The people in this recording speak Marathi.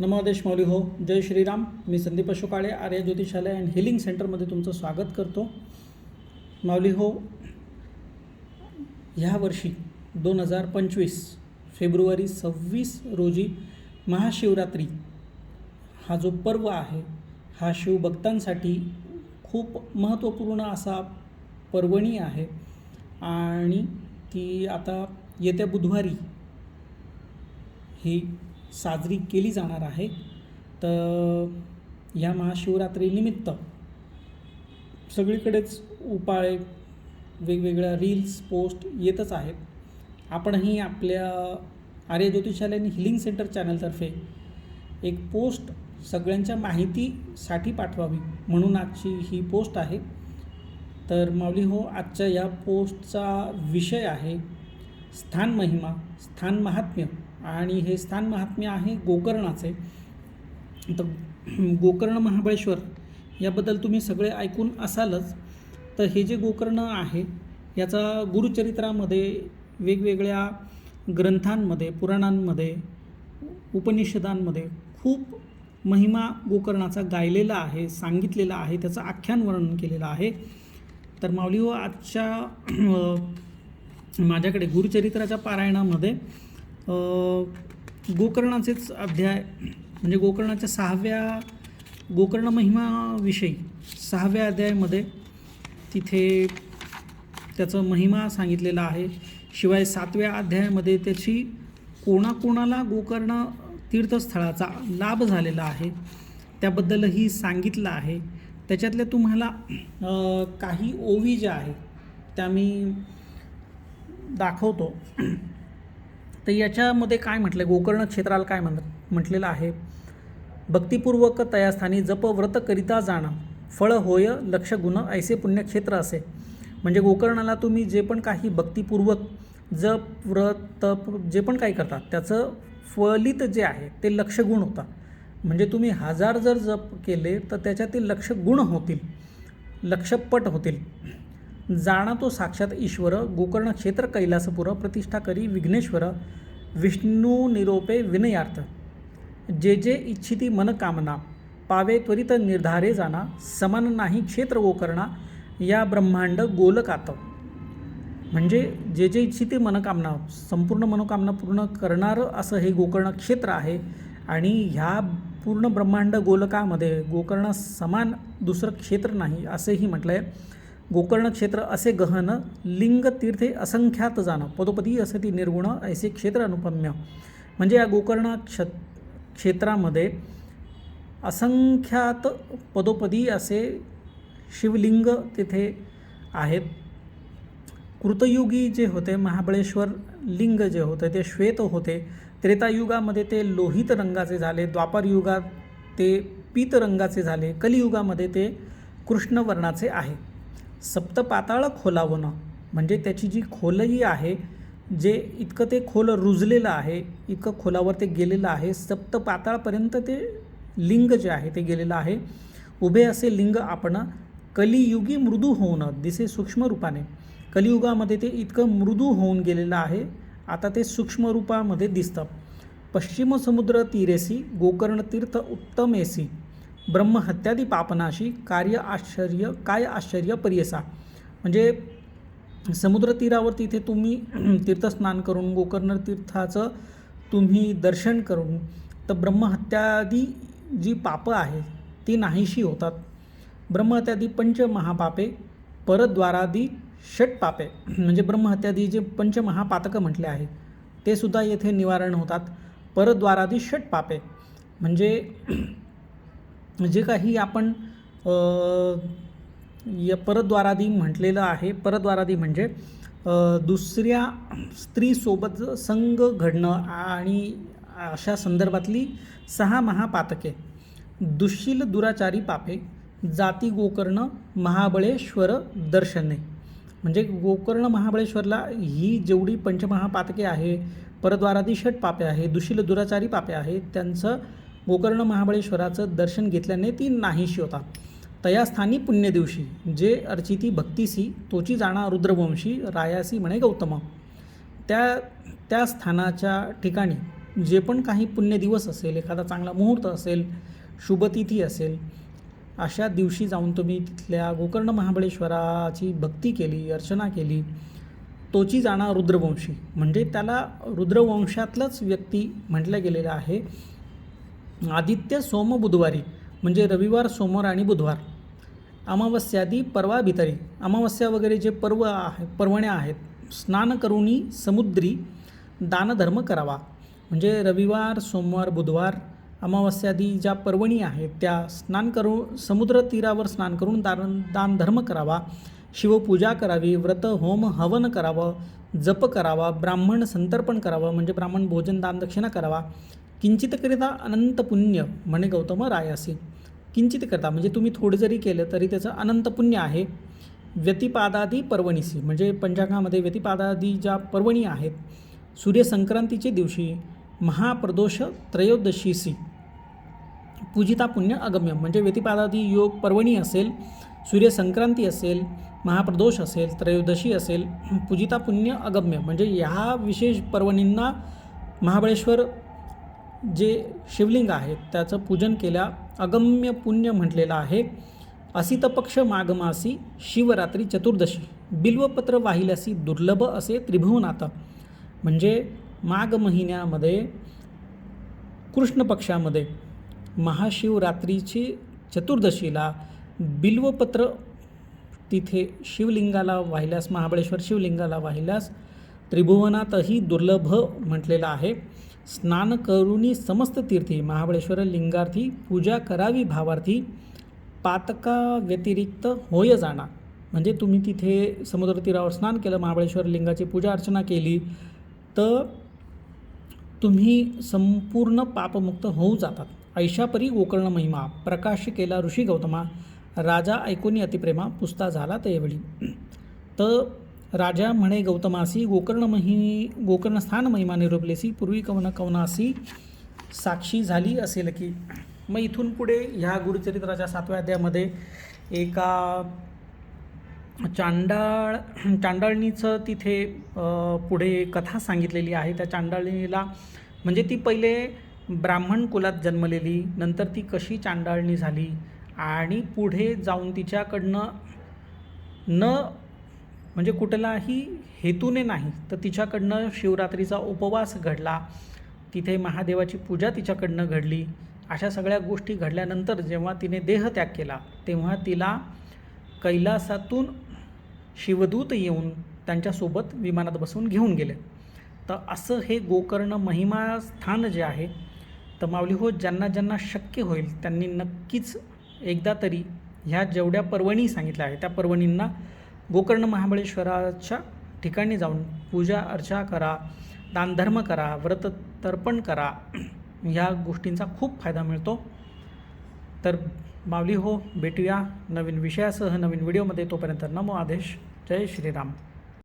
नमोदेश मौली हो जय श्रीराम. मी संदीप अशोकाळे आर्य ज्योतिषालय अँड हिलिंग सेंटरमध्ये तुमचं स्वागत करतो. माऊली हो ह्या वर्षी दोन हजार पंचवीस फेब्रुवारी सव्वीस रोजी महाशिवरात्री हा जो पर्व आहे हा शिवभक्तांसाठी खूप महत्त्वपूर्ण असा पर्वणी आहे. आणि ती आता येत्या बुधवारी ही साजरी केली जाणार आहे. तर या महाशिवरात्रीनिमित्त सगळीकडेच उपाय वेगवेगळ्या रील्स पोस्ट येतच आहेत. आपणही आपल्या आर्य ज्योतिषालयन हिलिंग सेंटर चॅनलतर्फे एक पोस्ट सगळ्यांच्या माहितीसाठी पाठवावी म्हणून आजची ही पोस्ट आहे. तर माऊली हो आजच्या या पोस्टचा विषय आहे स्थान महिमा स्थान महात्म्य. आणि हे स्थान महात्म्य आहे गोकर्णाचे. तर गोकर्ण महाबळेश्वर याबद्दल तुम्ही सगळे ऐकून असालच. तर हे जे गोकर्ण आहे याचा गुरुचरित्रामध्ये वेगवेगळ्या ग्रंथांमध्ये पुराणांमध्ये उपनिषदांमध्ये खूप महिमा गोकर्णाचा गायलेला आहे सांगितलेला आहे त्याचं आख्यान वर्णन केलेलं आहे. तर माऊली व आजच्या माझ्याकडे गुरुचरित्राच्या पारायणामध्ये गोकर्णाचेच अध्याय म्हणजे गोकर्णाच्या सहाव्या गोकर्ण महिमाविषयी सहाव्या अध्यायामध्ये तिथे त्याचं महिमा सांगितलेला आहे. शिवाय सातव्या अध्यायामध्ये त्याची कोणाकोणाला गोकर्ण तीर्थस्थळाचा लाभ झालेला आहे त्याबद्दलही सांगितलं आहे. त्याच्यातल्या तुम्हाला काही ओवी ज्या आहे त्या मी दाखवतो. तर याच्यामध्ये काय म्हटलं आहे गोकर्ण क्षेत्राला काय म्हण म्हटलेलं आहे? भक्तिपूर्वक तयास्थानी जप व्रत करिता जाणं. फळ होय लक्ष गुण ऐसे पुण्यक्षेत्र असे. म्हणजे गोकर्णाला तुम्ही जे पण काही भक्तिपूर्वक जप व्रत तप जे पण काही करतात त्याचं फलित जे आहे ते लक्षगुण होता. म्हणजे तुम्ही हजार जर जप केले तर त्याच्यातील लक्ष गुण होतील. लक्षपट होतील. जाणा तो साक्षात ईश्वर गोकर्ण क्षेत्र कैलासपुर प्रतिष्ठा करी विघ्नेश्वर विष्णू निरोपे विनयार्थ. जे जे इच्छिती मनकामना पावे त्वरित निर्धारे जाना समान नाही क्षेत्र गोकर्णा या ब्रह्मांड गोलकात. म्हणजे जे जे इच्छिते मनोकामना संपूर्ण मनोकामना पूर्ण करणारं असं हे गोकर्ण क्षेत्र आहे आणि ह्या पूर्ण ब्रह्मांड गोलकामध्ये गोकर्ण समान दुसरं क्षेत्र नाही असंही म्हटलं आहे गोकर्ण क्षेत्र असे गहन लिंग तीर्थे असंख्यात जाणं. पदोपदी असे ती निर्गुण ऐसे क्षेत्र अनुपम्य. म्हणजे या गोकर्ण क्ष क्षेत्रामध्ये असंख्यात पदोपदी असे शिवलिंग तिथे आहेत. कृतयुगी जे होते महाबळेश्वर लिंग जे होते ते श्वेत होते. त्रेतायुगामध्ये ते लोहित रंगाचे झाले द्वापरयुगात ते पीत रंगाचे झाले कलियुगामध्ये ते कृष्ण वर्णाचे आहे. सप्तपाताळ खोलावणं म्हणजे त्याची जी खोलही आहे जे इतकं ते खोल रुजलेलं आहे इतकं खोलावर ते गेलेलं आहे सप्तपाताळपर्यंत ते लिंग जे आहे ते गेलेलं आहे. उभे असे लिंग आपण कलियुगी मृदू होऊन दिसे सूक्ष्म रूपाने. कलियुगामध्ये ते इतकं मृदू होऊन गेलेलं आहे आता ते सूक्ष्म रूपामध्ये दिसतं. पश्चिम समुद्र तीरेसी गोकर्ण तीर्थ उत्तमेसी. ब्रह्महत्यादी पापनाशी कार्य आश्चर्य काय आश्चर्य परियसा? म्हणजे समुद्र तीरावरती इथे तुम्ही तीर्थस्नान करून गोकर्ण तीर्थाचं तुम्ही दर्शन करून तर ब्रह्महत्यादी जी पापं आहे ती नाहीशी होतात. ब्रह्महत्यादी पंच महापापे परद्वारादी षट पापे म्हणजे ब्रह्महत्यादी जे पंचमहापातकं म्हटले आहे ते सुद्धा येथे निवारण होतात. परद्वारादी षट पापे म्हणजे जे काही आपण या परद्वारादी म्हटलेलं आहे. परद्वारादी म्हणजे दुसऱ्या स्त्रीसोबत संघ घडणं आणि अशा संदर्भातली सहा महापातके. दुशील दुराचारी पापे जाती गोकर्ण महाबळेश्वर दर्शने. म्हणजे गोकर्ण महाबळेश्वरला ही जेवढी पंचमहापातके आहे परद्वारादी षट पापे आहे दुशील दुराचारी पापे आहे त्यांचं गोकर्ण महाबळेश्वराचं दर्शन घेतल्याने ती नाहीशी होतात. तया स्थानी पुण्य दिवशी जे अर्चिती भक्तीसी तोची जाणा रुद्रवंशी रायासी म्हणे गौतम. त्या त्या स्थानाच्या ठिकाणी जे पण काही पुण्यदिवस असेल एखादा चांगला मुहूर्त असेल शुभतिथी असेल अशा दिवशी जाऊन तुम्ही तिथल्या गोकर्ण महाबळेश्वराची भक्ती केली अर्चना केली तोची जाणा रुद्रवंशी. म्हणजे त्याला रुद्रवंशातलंच व्यक्ती म्हटलं गेलेलं आहे. आदित्य सोम बुधवारी म्हणजे रविवार सोमवार आणि बुधवार. अमावस्यादी परवा भितरी. अमावस्या वगैरे जे पर्व आहे पर्वण्या आहेत स्नान करुणी समुद्री दानधर्म करावा. म्हणजे रविवार सोमवार बुधवार अमावस्यादी ज्या पर्वणी आहेत त्या स्नान करू समुद्र तीरावर स्नान करून दान दानधर्म करावा. शिवपूजा करावी व्रत होम हवन करावं जप करावा ब्राह्मण संतर्पण करावं म्हणजे ब्राह्मण भोजन दान दक्षिणा करावा. किंचित करिता अनंत पुण्य म्हणे गौतम रायासी. किंचित करता म्हणजे तुम्ही थोडं जरी केलं तरी त्याचं अनंत पुण्य आहे. व्यतिपादादी पर्वणीसी म्हणजे पंचांगामध्ये व्यतिपादादी ज्या पर्वणी आहेत सूर्यसंक्रांतीचे दिवशी महाप्रदोष त्रयोदशीसी. पूजिता पुण्य अगम्य म्हणजे व्यतिपादादी योग पर्वणी असेल सूर्यसंक्रांती असेल महाप्रदोष असेल त्रयोदशी असेल पूजिता पुण्य अगम्य. म्हणजे ह्या विशेष पर्वणींना महाबळेश्वर जे शिवलिंग आहेत त्याचं पूजन केल्या अगम्य पुण्य म्हटलेलं आहे. असितपक्ष माघमासी शिवरात्री चतुर्दशी. बिल्वपत्र वाहिल्यासी दुर्लभ असे त्रिभुवनाथ. म्हणजे माघ महिन्यामध्ये कृष्ण पक्षामध्ये महाशिवरात्रीची चतुर्दशीला बिल्वपत्र तिथे शिवलिंगाला वाहिल्यास महाबळेश्वर शिवलिंगाला वाहिल्यास त्रिभुवनातही दुर्लभ म्हटलेलं आहे. स्नान करुनी समस्त तीर्थी महाबळेश्वर लिंगार्थी पूजा करावी भावार्थी पातका व्यतिरिक्त होय जाणा म्हणजे तुम्ही तिथे समुद्रतीरावर स्नान केलं महाबळेश्वर लिंगाची पूजा अर्चना केली तर तुम्ही संपूर्ण पापमुक्त होऊ जातात. ऐशापरी गोकर्ण महिमा प्रकाश केला ऋषी गौतमा राजा ऐकूनी अतिप्रेमा पुस्ता झाला त्यावेळी. तर राजा म्हणे गौतमासी गोकर्ण मही गोकर्ण स्थान महिमा निरोपलेसी पूर्वी कवन कवनासी साक्षी झाली असेल की. मग इथून पुढे ह्या गुरुचरित्राच्या सातव्या अध्यायामध्ये एका चांडाळ चांडाळणीचं तिथे पुढे कथा सांगितलेली आहे. त्या चांडाळणीला म्हणजे ती पहिले ब्राह्मण कुलात जन्मलेली नंतर ती कशी चांडाळणी झाली आणि पुढे जाऊन तिच्याकडनं न म्हणजे कुठलाही हेतूने नाही तर तिच्याकडनं शिवरात्रीचा उपवास घडला तिथे महादेवाची पूजा तिच्याकडनं घडली. अशा सगळ्या गोष्टी घडल्यानंतर जेव्हा तिने देहत्याग केला तेव्हा तिला कैलासातून शिवदूत येऊन त्यांच्यासोबत विमानात बसवून घेऊन गेले. तर असं हे गोकर्ण महिमा स्थान जे आहे तर माऊली हो ज्यांना ज्यांना शक्य होईल त्यांनी नक्कीच एकदा तरी ह्या जेवढ्या पर्वणी सांगितल्या आहेत त्या पर्वणींना गोकर्ण महाबळेश्वराच्या ठिकाणी जाऊन पूजा अर्चा करा दानधर्म करा व्रत तर्पण करा ह्या गोष्टींचा खूप फायदा मिळतो. तर बावली हो भेटूया नवीन विषयासह नवीन व्हिडिओमध्ये. तोपर्यंत नमो आदेश. जय श्रीराम.